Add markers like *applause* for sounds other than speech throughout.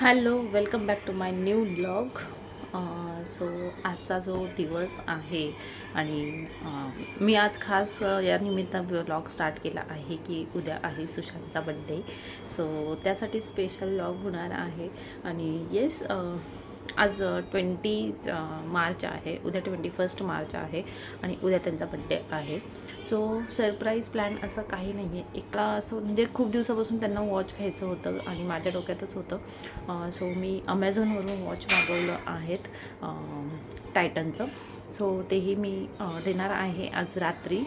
Hello welcome back to my new vlog. So आजचा जो दिवस आहे आणि मी आज खास या निमित्त ब्लॉग स्टार्ट केला आहे की उद्या आहे सुशांतचा बड्डे सो त्यासाठी स्पेशल ब्लॉग होणार आहे. आणि येस आज ट्वेंटी मार्च आहे. उद्या ट्वेंटी फर्स्ट मार्च आहे आणि उद्या त्यांचा बड्डे आहे. सो सरप्राईज प्लॅन असं काही नाही आहे एका असं म्हणजे खूप दिवसापासून त्यांना वॉच घ्यायचं होतं आणि माझ्या डोक्यातच होतं. सो मी अमेझॉनवरून वॉच मागवलं आहेत टायटनचं सो तेही मी देणार आहे आज रात्री.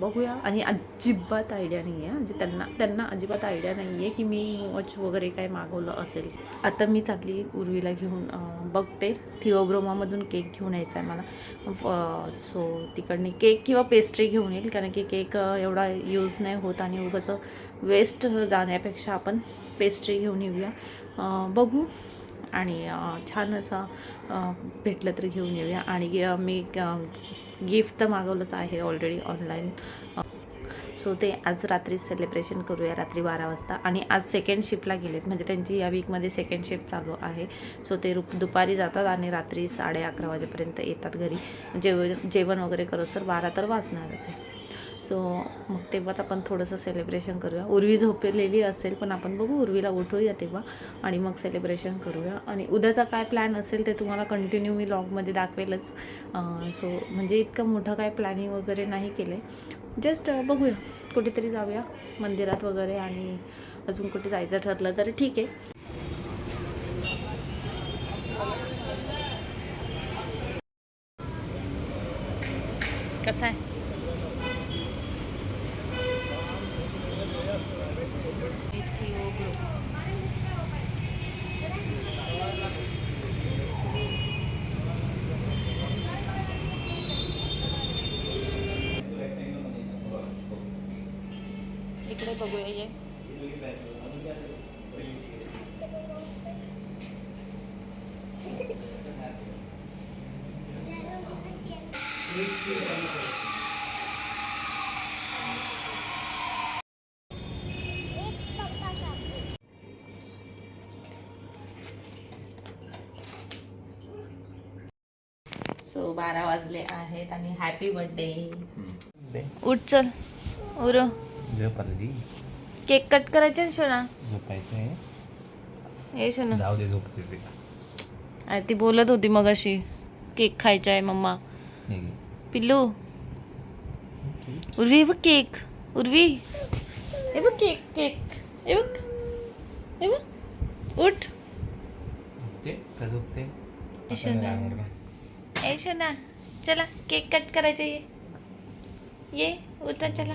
बघूया. आणि अजिबात आयडिया नाही आहे म्हणजे त्यांना त्यांना अजिबात आयडिया नाही आहे की मी वॉच वगैरे काय मागवलं असेल. आता मी चालली उर्वीला घेऊन बघते. थिओब्रोमामधून केक घेऊन यायचा आहे मला. सो तिकडनी केक किंवा पेस्ट्री घेऊन येईल कारण की केक एवढा यूज नाही होत आणि उगाच वेस्ट जाण्यापेक्षा आपण पेस्ट्री घेऊन येऊया. बघू. आणि छान असं भेटलं तर घेऊन येऊया. आणि मी गिफ्ट तर मागवलंच आहे ऑलरेडी ऑनलाईन सो ते आज रात्री सेलिब्रेशन करूया रात्री बारा वाजता. आणि आज सेकंड शिफ्टला गेलेत. म्हणजे त्यांची या वीकमध्ये सेकंड शिफ्ट चालू आहे. सो ते रुप दुपारी जातात आणि रात्री साडे अकरा वाजेपर्यंत येतात घरी. जेवण जेवण वगैरे करोसर बारा तर वाजणारच आहे. सो मग तेव्हाच आपण थोडंसं सेलिब्रेशन करूया. उर्वी झोपलेली असेल पण आपण बघू उर्वीला उठवूया तेव्हा आणि मग सेलिब्रेशन करूया. आणि उद्याचा काय प्लॅन असेल ते तुम्हाला कंटिन्यू मी लॉगमध्ये दाखवेलच. सो म्हणजे इतकं मोठं काय प्लॅनिंग वगैरे नाही केलं आहे जस्ट बघूया. कुठेतरी जाऊया मंदिरात वगैरे आणि अजून कुठे जायचं ठरलं तर ठीक आहे. कसं आहे इकडे बघूया ये सो बारा वाजले आहेत आणि हॅपी बर्थडे उठ चल. उर. झोपाली केक कट करायचे ना शोना? झोपायचं आहे. ये शोना. जाऊ दे झोपते ते अरे ती बोलत होती मग अशी केक खायचा आहे मम्मा. पिल्लू. उर्वी बघ केक. उर्वी. हे बघ केक केक. हे बघ. हे बघ. उठ. झोपते ए शोना चला केक कट करायचं ये. ये उतर चला.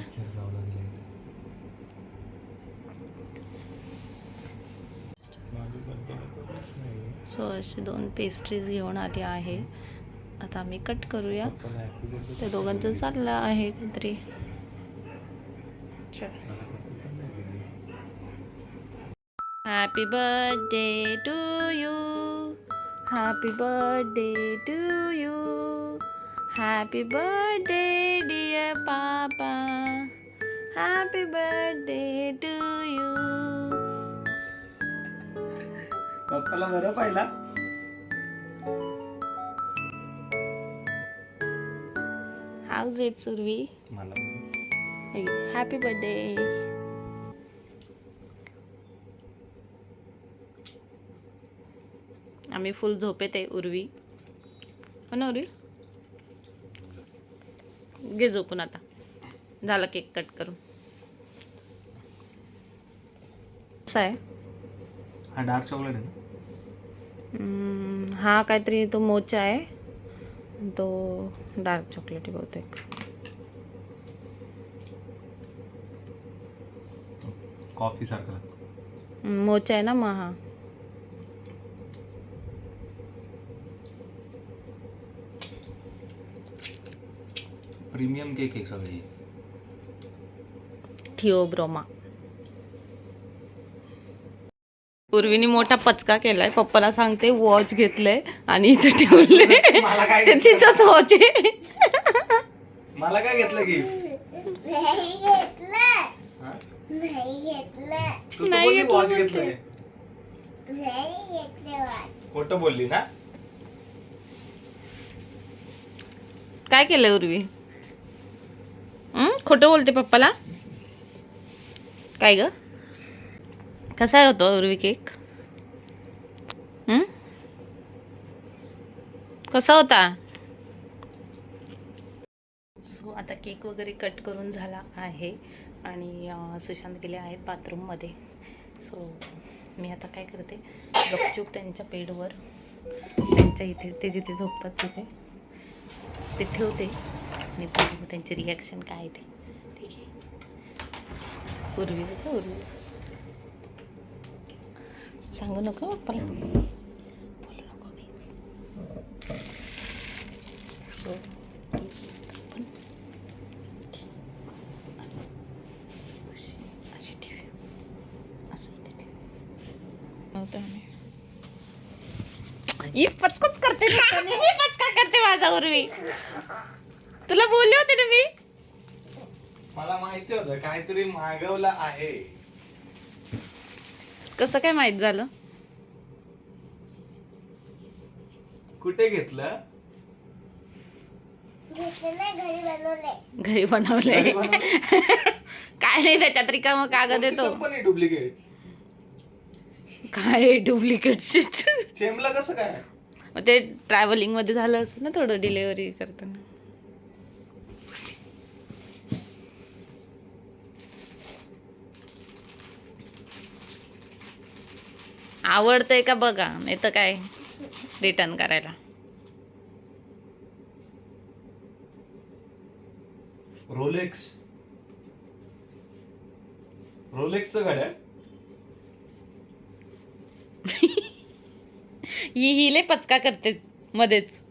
सो असे दोन पेस्ट्रीज घेऊन आले आहे. आता आम्ही कट करूया. त्या दोघांचं चाललं आहे काहीतरी happy birthday to you happy birthday to you happy birthday dear papa happy birthday to you पप्पाला बरं पाहिला. हाऊज इट सुरवी. मला. हॅपी बर्थडे आम्ही फुल झोपेत आहे उर्वी. हो ना उर्वी? घे झोपून आता. झालं केक कट करून. कसं आहे? हा डार्क चॉकलेट आहे हा काहीतरी तो मोचा आहे. तो डार्क चॉकलेट आहे बहुतेक. कॉफी सारखं मोचा आहे ना मग हा. प्रीमियम केक आहे सगळी. थिओब्रोमा पूर्वीनी मोठा पचका केलाय. पप्पाला सांगते वॉच घेतलंय आणि इथे ठेवले *laughs* मला काय ते तिचाच वॉच आहे. मला काय घेतलं की? नाही घेतलं. हा? नाही घेतलं. तू नाही तर घेतलं वॉच म्हणते. घेतलंय? खोटं बोलली ना? काय केलं उर्वी? हं? खोटं बोलते पप्पाला? काय ग? कसा आहे होतो उर्वी केक? कसा होता? सो आता केक वगैरे कट करून झाला आहे आणि सुशांत गेले आहेत बाथरूममध्ये. सो मी आता काय करते? गपचूप त्यांच्या पेडवर त्यांच्या इथे ते जिथे झोपतात तिथे ते ठेवते. आणि त्यांचे रिॲक्शन काय आहे ते. होतं पूर्वी सांगू नको पप्पाला बोलू नको प्लीज सो अशी- असं इथे आम्ही. ही पचकच करते पचका करते माझा उर्वी. तुला बोलले होते ना मी? मला माहिती होतं काहीतरी मागवलं आहे. कसं काय माहीत झालं? कुठे घेतलं? घरी बनवलंय. काय नाही त्याच्यात रिकामं कागद येतो. कंपनी डुप्लिकेट काय डुप्लिकेट शीट चेमला कसं काय? मग ते ट्रॅव्हलिंगमध्ये झालं असेल ना थोडं डिलेवरी करताना. आवडतंय का बघा नाही तर काय रिटर्न करायला? रोलेक्स रोलेक्सचं गाड्या? *laughs* ही ही लय पचका करते मध्येच.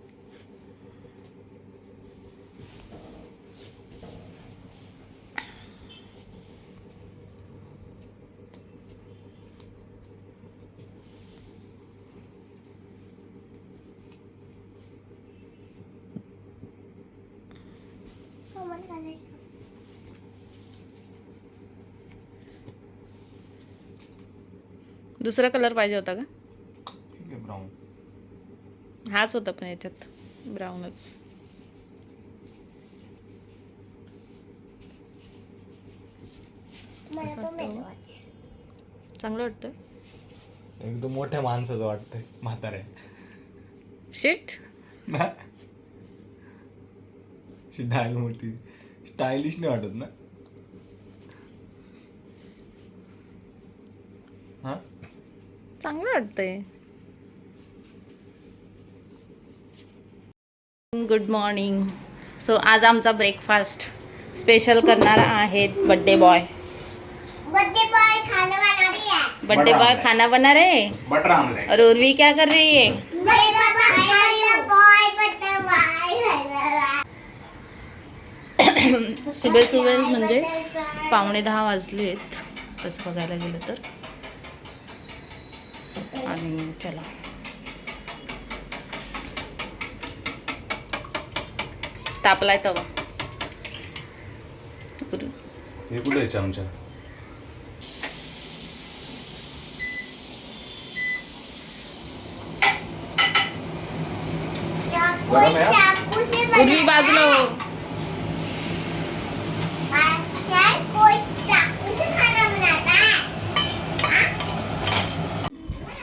दुसरा कलर पाहिजे होता का? ठीक आहे ब्राऊन हाच होता पण याच्यात. ब्राऊनच चांगलं वाटतं एकदम मोठ्या माणसाचं वाटतंय म्हातारे. शिट ना? डायल मोठी. स्टायलिश नाही वाटत ना? हा? चांगलं वाटतंय. गुड मॉर्निंग सो आज आमचा ब्रेकफास्ट स्पेशल करणार आहेत बड्डे बॉय बड्डे बॉय खाना बना रहे आमलेट. और उर्वी क्या कर रही है? *coughs* सुबह सुबह म्हणजे पावणे दहा वाजलेत. तसं बघायला गेलं तर. आणि चला. तापलाय तवा. हे कुठे आहे चमचा? उर्वी बाजूला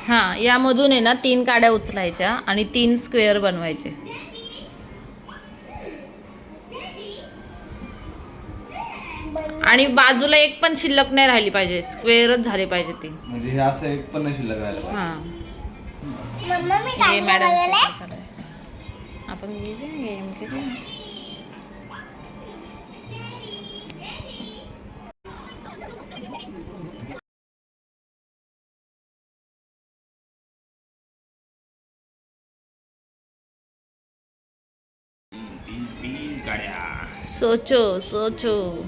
हो यामधून आहे ना तीन काड्या उचलायच्या आणि तीन स्क्वेअर बनवायचे. आणि बाजूला एक पण शिल्लक नाही राहिली पाहिजे स्क्वेअरच झाले पाहिजे ते. म्हणजे हे असं एक पण नाही शिल्लक राहिलं पाहिजे. हां. हे मॅडम आपण गेम सोचो सोचो.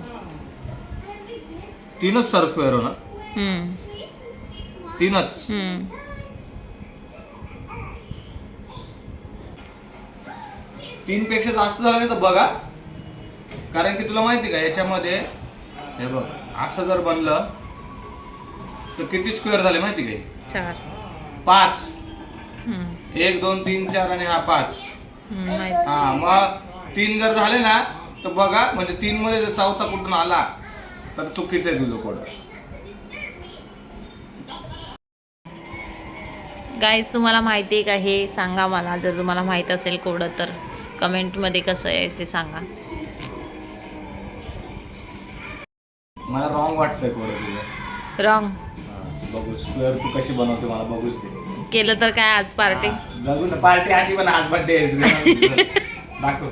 तीनच सर्फ हो ना? हम्म. तीनच? हम्म. तीन पेक्षा जास्त झालं नाही तर बघा. कारण की तुला माहिती का याच्यामध्ये हे बघ असं जर बनलं तर किती स्क्वेअर झाले माहिती का? हे? चार. पाच. हम्म, एक दोन तीन चार आणि हा पाच. हा मग तीन जर झाले ना तर बघा म्हणजे तीन मध्ये जर चौथा कुठून आला तर चुकीचं आहे तुझं कोड. गाईज तुम्हाला माहिती आहे का? हे सांगा मला. जर तुम्हाला माहीत असेल कोडं तर कमेंटमध्ये कसं आहे ते सांगा. मला रॉंग वाटतंय कोड तुझं. रॉंग हा, बघू. स्क्वेअर तू कशी बनवते मला बघूच दे. केलं तर काय आज पार्टी? बघू ना पार्टी अशी पण आज बर्थडे दाखव.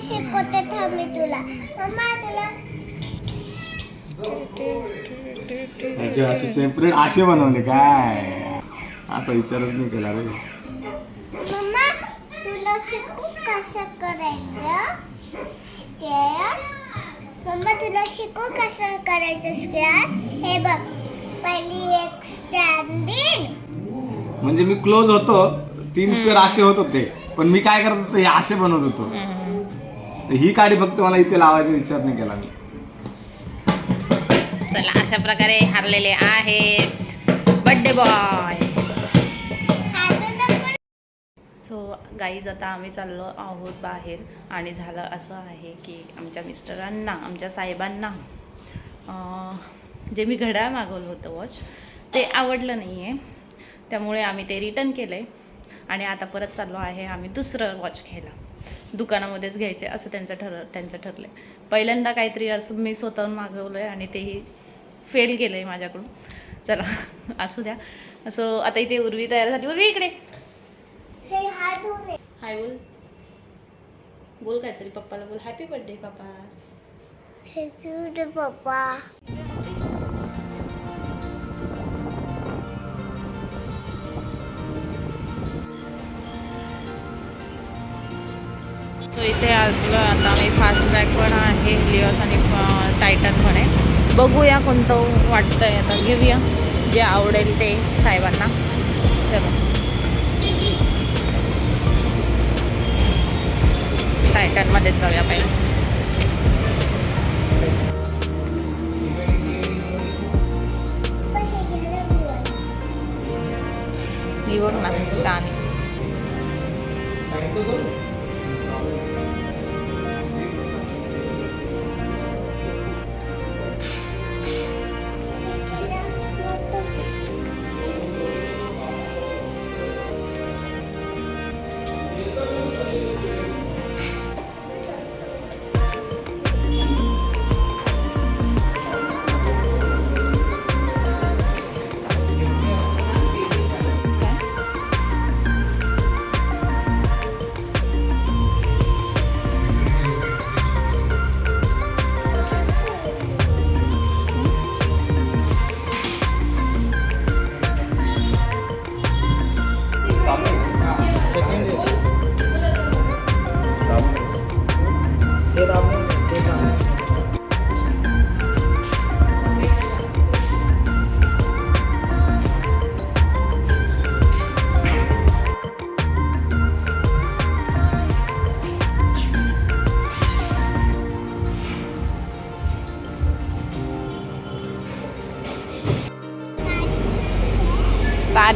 शिकवते थांब मी तुला. मम्मा तुला याचे असे सेपरेट असे बनवले काय? असा विचारच नाही केला रे. मम्मा तुला शिकू कसं करायचं? स्केअर मम्मा तुला शिकू कसं करायचं स्केअर हे बघ पहिली एक स्टँडिंग म्हणजे मी क्लोज होतो तीन स्क्वेअर असे होत होते पण मी काय करत होतो हे असे बनवत होतो. ही काडी फक्त मला इथे लावायचा विचार नाही केला मी. चला अशा प्रकारे हारलेले आहेत. बड्डे बॉय सो गाईज आता आम्ही चाललो आहोत बाहेर आणि झालं असं आहे की आमच्या मिस्टरांना आमच्या साहेबांना जे मी घड्याळ मागवलं होतं वॉच ते आवडलं नाही आहे त्यामुळे आम्ही ते रिटर्न केलं आहे आणि आता परत चाललो आहे आम्ही दुसरं वॉच घ्यायला. दुकानामध्येच घ्यायचे असं त्यांचं ठर त्यांचं ठरलं आहे पहिल्यांदा काहीतरी असं मी स्वतःहून मागवलं आहे आणि तेही फेल केलं आहे माझ्याकडून. चला असू द्या. असं आता इथे उर्वी तयार झाली. उर्वी इकडे. हे हाय बोल. बोल काहीतरी पप्पाला बोल. हॅपी बर्थडे पप्पा. हे पप्पा. इथे आलो आता आम्ही फास्ट ट्रॅक पण आहे लिओस आणि टायटन पण आहे. बघूया कोणतं वाटतं आहे आता घेऊया. जे आवडेल ते साहेबांना. चलो. टायटनमध्येच जाऊया पहिले. ही बघ ना छान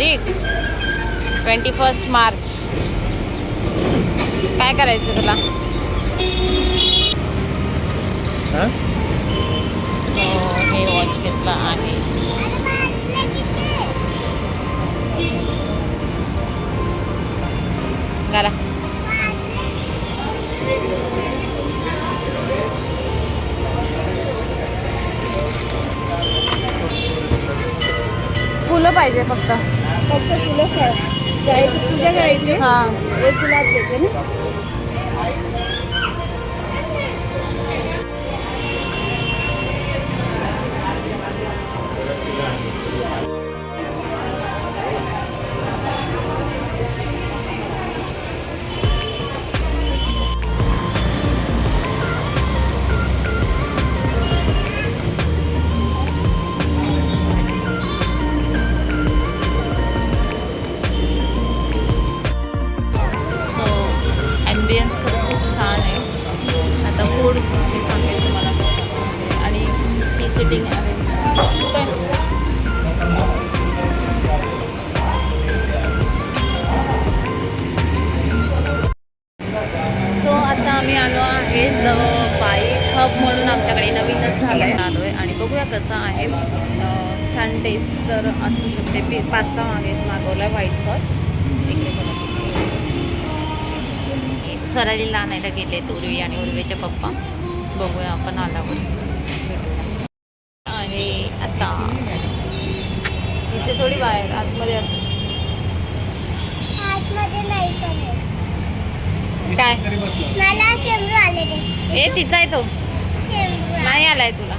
तारीख? Twenty first March. काय करायचं तुला? सो हे वॉच घेतलं आहे करा फुलं पाहिजे फक्त. फक्त तुला जायची पूजा करायची. हां. तुला देते ना. रोड मी सांगेल तुम्हाला कसं आणि ती सिटिंग अरेंज काय? सो आता आम्ही आलो आहे द बाईक हब म्हणून आमच्याकडे नवीनच झालं आहे आलो आहे आणि बघूया कसं आहे. छान टेस्ट तर असू शकते. पी पास्ता मागे मागवला व्हाईट सॉस इकडे बघा सरालीला आणायला गेले उर्वी आणि उर्वीचे पप्पा. बघूया आपण आल्यावर. आहे आता इथे थोडी बाहेर आतमध्ये असं. काय? ए तिचा आहे तो. नाही आलाय तुला.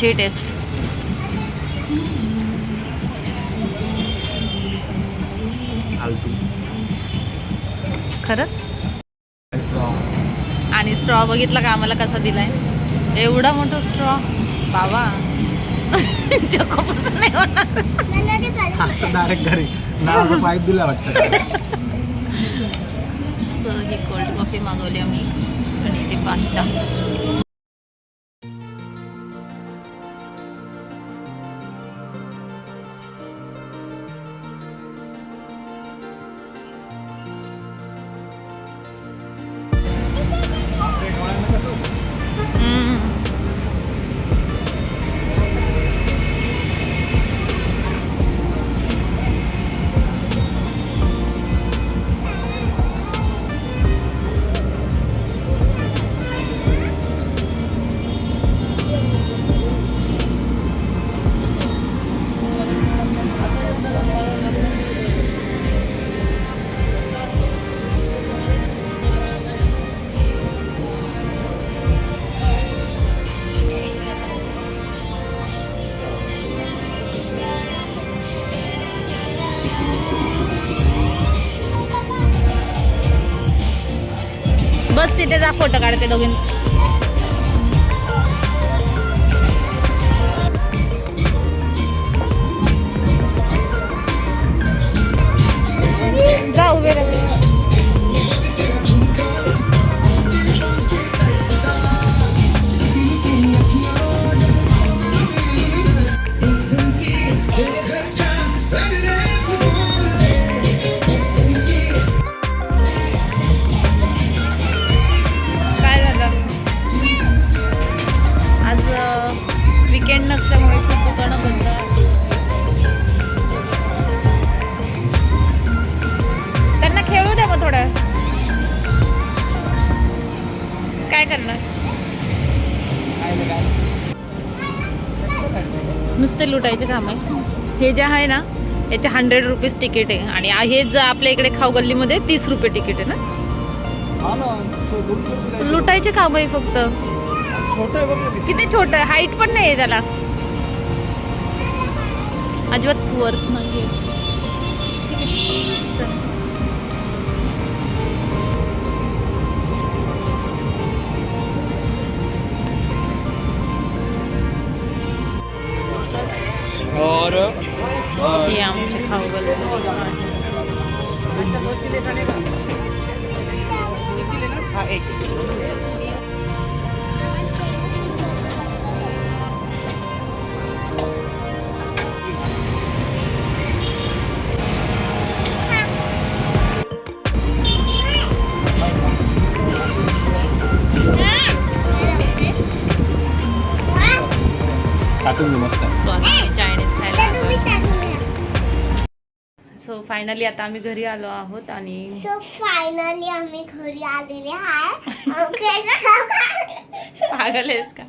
कशी टेस्ट खरंच? आणि स्ट्रॉ बघितला का आम्हाला कसा दिलाय? एवढा मोठा स्ट्रॉ बाबा. *laughs* जकोपच नाही होणार. डायरेक्ट घरी. पाईप दिला वाटतं. सो ही कोल्ड कॉफी मागवली आम्ही. आणि ते पास्ता तिथे जा फोटो काढते दोघींचा. नुसते लुटायचे काम. आहे हे जे आहे ना याचे हंड्रेड रुपीज तिकीट आहे. आणि हे जर आपल्या इकडे खाऊ गल्लीमध्ये तीस रुपये तिकीट आहे ना. लुटायचे. काम आहे फक्त. किती छोट आहे? हाईट पण नाही आहे त्याला. अजिबात वर्थ नाही और हे आमचे खाऊ गल्ली टाकून दे फायनली आता आम्ही घरी आलो आहोत आणि finally आम्ही घरी आलेले आहे? पागल आहेस का?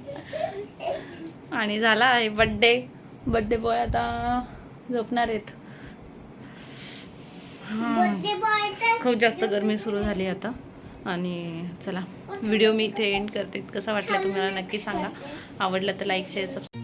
आणि झाला आहे बड्डे बड्डे बॉय आता झोपणार आहेत. खूप जास्त गरमी सुरू झाली आता. आणि चला व्हिडिओ मी इथे एंड करते. कसा वाटला तुम्हाला नक्की सांगा. आवडला तर लाईक शेअर सबस्क्राईब